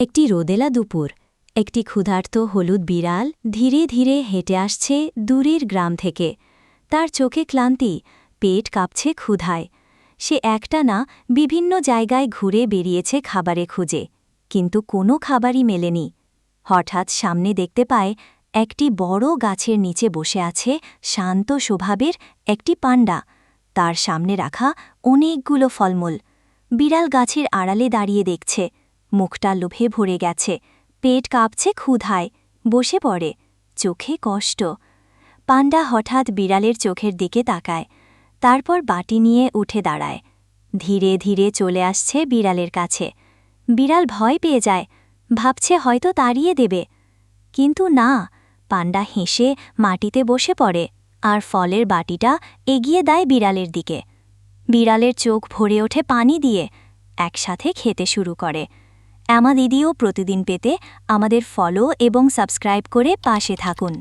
একটি রোদেলা দুপুর। একটি ক্ষুধার্ত হলুদ বিড়াল ধীরে ধীরে হেঁটে আসছে দূরের গ্রাম থেকে। তার চোখে ক্লান্তি, পেট কাঁপছে ক্ষুধায়। সে একটা না বিভিন্ন জায়গায় ঘুরে বেরিয়েছে খাবারে খুঁজে, কিন্তু কোনো খাবারই মেলেনি। হঠাৎ সামনে দেখতে পায়, একটি বড় গাছের নিচে বসে আছে শান্ত স্বভাবের একটি পাণ্ডা তার সামনে রাখা অনেকগুলো ফলমূল। বিড়াল গাছের আড়ালে দাঁড়িয়ে দেখছে। মুখটা লোভে ভরে গেছে। পেট কাঁপছে ক্ষুধায়, বসে পড়ে, চোখে কষ্ট। পাণ্ডা হঠাৎ বিড়ালের চোখের দিকে তাকায়, তারপর বাটি নিয়ে উঠে দাঁড়ায়। ধীরে ধীরে চলে আসছে বিড়ালের কাছে। বিড়াল ভয় পেয়ে যায়, ভাবছে হয়তো তাড়িয়ে দেবে। কিন্তু না, পাণ্ডা হেসে মাটিতে বসে পড়ে আর ফলের বাটিটা এগিয়ে দেয় বিড়ালের দিকে। বিড়ালের চোখ ভরে ওঠে পানি দিয়ে, একসাথে খেতে শুরু করে। এমা দিদিও প্রতিদিন পেতে আমাদের ফলো এবং সাবস্ক্রাইব করে পাশে থাকুন।